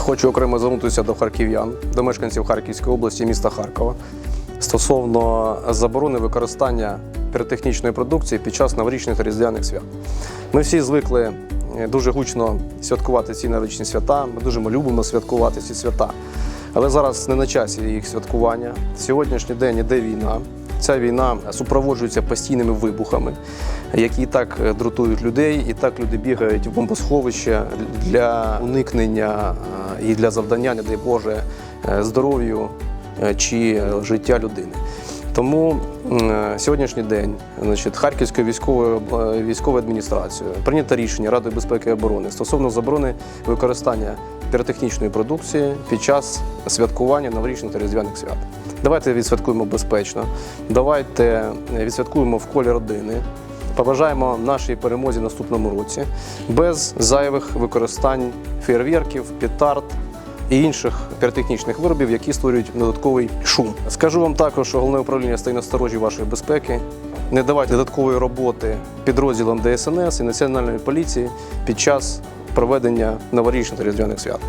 Хочу окремо звернутися до харків'ян, до мешканців Харківської області, міста Харкова стосовно заборони використання піротехнічної продукції під час новорічних різдвяних свят. Ми всі звикли е, дуже гучно святкувати ці новорічні свята. Ми дуже любимо святкувати ці свята. Але зараз не на часі їх святкування. Сьогоднішній день іде війна. Ця війна супроводжується постійними вибухами, які і так е, дратують людей, і так люди бігають в бомбосховище для уникнення е, і для завдання, не дай Боже, е, здоров'ю чи життя людини. Тому сьогоднішній день значить, Харківською військовою військовою адміністрацією прийнято рішення Ради безпеки і оборони стосовно заборони використання піротехнічної продукції під час святкування новорічних та різдвяних свят. Давайте відсвяткуємо безпечно, давайте е, відсвяткуємо в колі родини. Побажаємо нашій перемозі в наступному році без зайвих використань фейерверків, петард і інших піротехнічних виробів, які створюють додатковий шум. Скажу вам також, що головне управління стає на сторожі вашої безпеки. Не давайте додаткової роботи підрозділам ДСНС і Національної поліції під час проведення новорічних різдвяних свят.